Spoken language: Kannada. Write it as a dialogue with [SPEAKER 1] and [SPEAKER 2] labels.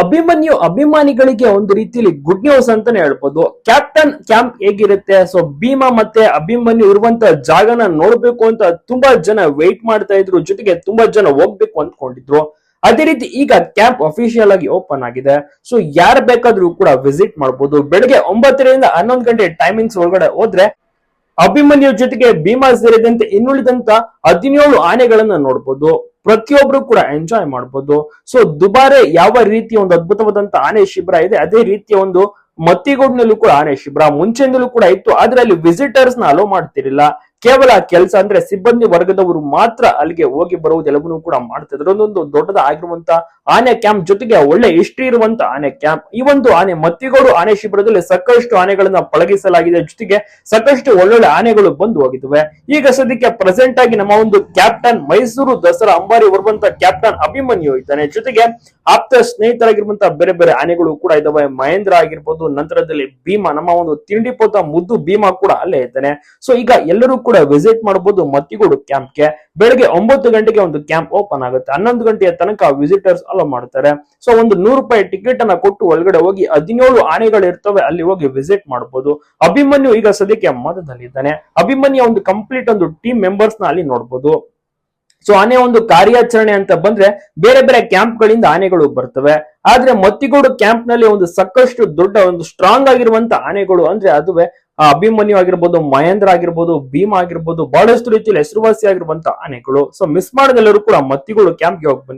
[SPEAKER 1] ಅಭಿಮನ್ಯು ಅಭಿಮಾನಿಗಳಿಗೆ ಒಂದು ರೀತಿಯಲ್ಲಿ ಗುಡ್ ನ್ಯೂಸ್ ಅಂತಾನೆ ಹೇಳ್ಬೋದು. ಕ್ಯಾಪ್ಟನ್ ಕ್ಯಾಂಪ್ ಹೇಗಿರುತ್ತೆ? ಸೊ ಭೀಮಾ ಮತ್ತೆ ಅಭಿಮನ್ಯು ಇರುವಂತ ಜಾಗನ ನೋಡ್ಬೇಕು ಅಂತ ತುಂಬಾ ಜನ ವೆಯ್ಟ್ ಮಾಡ್ತಾ ಇದ್ರು. ಜೊತೆಗೆ ತುಂಬಾ ಜನ ಹೋಗ್ಬೇಕು ಅಂದ್ಕೊಂಡಿದ್ರು. ಅದೇ ರೀತಿ ಈಗ ಕ್ಯಾಂಪ್ ಅಫಿಷಿಯಲ್ ಆಗಿ ಓಪನ್ ಆಗಿದೆ. ಸೊ ಯಾರು ಬೇಕಾದ್ರೂ ಕೂಡ ವಿಸಿಟ್ ಮಾಡಬಹುದು ಬೆಳಗ್ಗೆ ಒಂಬತ್ತರಿಂದ ಹನ್ನೊಂದು ಗಂಟೆ ಟೈಮಿಂಗ್ಸ್ ಒಳಗಡೆ ಹೋದ್ರೆ ಅಭಿಮನ್ಯು ಜೊತೆಗೆ ಭೀಮಾ ಸೇರಿದಂತೆ ಇನ್ನುಳಿದಂತ ಹದಿನೇಳು ಆನೆಗಳನ್ನ ನೋಡ್ಬೋದು. ಪ್ರತಿಯೊಬ್ರು ಕೂಡ ಎಂಜಾಯ್ ಮಾಡ್ಬೋದು. ಸೊ ದುಬಾರೆ ಯಾವ ರೀತಿಯ ಒಂದು ಅದ್ಭುತವಾದಂತ ಆನೆ ಶಿಬಿರ ಇದೆ, ಅದೇ ರೀತಿಯ ಒಂದು ಮತ್ತಿಗೋಡ್ನಲ್ಲೂ ಕೂಡ ಆನೆ ಶಿಬಿರ ಮುಂಚೆಯಿಂದಲೂ ಕೂಡ ಇತ್ತು. ಆದ್ರೆ ಅಲ್ಲಿ ವಿಸಿಟರ್ಸ್ನ ಅಲೋ ಮಾಡ್ತಿರ್ಲಿಲ್ಲ. ಕೇವಲ ಕೆಲಸ ಅಂದ್ರೆ ಸಿಬ್ಬಂದಿ ವರ್ಗದವರು ಮಾತ್ರ ಅಲ್ಲಿಗೆ ಹೋಗಿ ಬರುವುದೆಲ್ಲವನ್ನೂ ಕೂಡ ಮಾಡ್ತಿದ್ರು ಒಂದೊಂದು ದೊಡ್ಡದ ಆಗಿರುವಂತ ಆನೆ ಕ್ಯಾಂಪ್ ಜೊತೆಗೆ ಒಳ್ಳೆ ಹಿಸ್ಟ್ರಿ ಇರುವಂತ ಆನೆ ಕ್ಯಾಂಪ್ ಈ ಒಂದು ಆನೆ ಮತ್ತಿಗೋಡು ಆನೆ ಶಿಬಿರದಲ್ಲಿ ಸಾಕಷ್ಟು ಆನೆಗಳನ್ನ ಪಳಗಿಸಲಾಗಿದೆ. ಜೊತೆಗೆ ಸಾಕಷ್ಟು ಒಳ್ಳೊಳ್ಳೆ ಆನೆಗಳು ಬಂದು ಹೋಗಿದ್ದಾವೆ. ಈಗ ಸದ್ಯಕ್ಕೆ ಪ್ರೆಸೆಂಟ್ ಆಗಿ ನಮ್ಮ ಒಂದು ಕ್ಯಾಪ್ಟನ್ ಮೈಸೂರು ದಸರಾ ಅಂಬಾರಿ ಬರುವಂತ ಕ್ಯಾಪ್ಟನ್ ಅಭಿಮನ್ಯು ಇದ್ದಾನೆ. ಜೊತೆಗೆ ಆಪ್ತ ಸ್ನೇಹಿತರಾಗಿರುವಂತಹ ಬೇರೆ ಬೇರೆ ಆನೆಗಳು ಕೂಡ ಇದಾವೆ ಮಹೇಂದ್ರ ಆಗಿರ್ಬೋದು, ನಂತರದಲ್ಲಿ ಭೀಮಾ, ನಮ್ಮ ಒಂದು ತಿಂಡಿ ಮುದ್ದು ಭೀಮಾ ಕೂಡ ಅಲ್ಲೇ ಇದ್ದಾನೆ. ಸೊ ಈಗ ಎಲ್ಲರೂ ಕೂಡ ವಿಸಿಟ್ ಮಾಡಬಹುದು ಮತ್ತಿಗೂಡು ಕ್ಯಾಂಪ್ಗೆ ಬೆಳಗ್ಗೆ ಒಂಬತ್ತು ಗಂಟೆಗೆ ಒಂದು ಕ್ಯಾಂಪ್ ಓಪನ್ ಆಗುತ್ತೆ. ಹನ್ನೊಂದು ಗಂಟೆಯ ತನಕ ವಿಸಿಟರ್ಸ್ ಅಲೋ ಮಾಡ್ತಾರೆ. ಸೊ ಒಂದು ನೂರು ರೂಪಾಯಿ ಟಿಕೆಟ್ ಅನ್ನ ಕೊಟ್ಟು ಒಳಗಡೆ ಹೋಗಿ ಹದಿನೇಳು ಆನೆಗಳು ಇರ್ತವೆ, ಅಲ್ಲಿ ಹೋಗಿ ವಿಸಿಟ್ ಮಾಡಬಹುದು ಅಭಿಮನ್ಯು ಈಗ ಸದ್ಯಕ್ಕೆ ಮತದಲ್ಲಿದ್ದಾನೆ. ಅಭಿಮನ್ಯು ಒಂದು ಕಂಪ್ಲೀಟ್ ಒಂದು ಟೀಮ್ ಮೆಂಬರ್ಸ್ನ ಅಲ್ಲಿ ನೋಡಬಹುದು ಸೊ ಆನೆ ಒಂದು ಕಾರ್ಯಾಚರಣೆ ಅಂತ ಬಂದ್ರೆ ಬೇರೆ ಬೇರೆ ಕ್ಯಾಂಪ್ ಗಳಿಂದ ಆನೆಗಳು ಬರ್ತವೆ. ಆದ್ರೆ ಮತ್ತಿಗೋಡು ಕ್ಯಾಂಪ್ನಲ್ಲಿ ಒಂದು ಸಾಕಷ್ಟು ದೊಡ್ಡ ಒಂದು ಸ್ಟ್ರಾಂಗ್ ಆಗಿರುವಂತ ಆನೆಗಳು ಅಂದ್ರೆ ಅದುವೆ ಅಭಿಮನ್ಯು ಆಗಿರ್ಬೋದು, ಮಹೇಂದ್ರ ಆಗಿರ್ಬೋದು, ಭೀಮ್ ಆಗಿರ್ಬೋದು, ಬಹಳಷ್ಟು ರೀತಿಯಲ್ಲಿ ಹೆಸರುವಾಸಿ ಆಗಿರುವಂತಹ ಆನೆಗಳು. ಸೊ ಮಿಸ್ ಮಾಡದೆಲ್ಲರೂ ಕೂಡ ಮತ್ತಿಗಳು ಕ್ಯಾಂಪ್ಗೆ ಹೋಗಿ ಬನ್ನಿ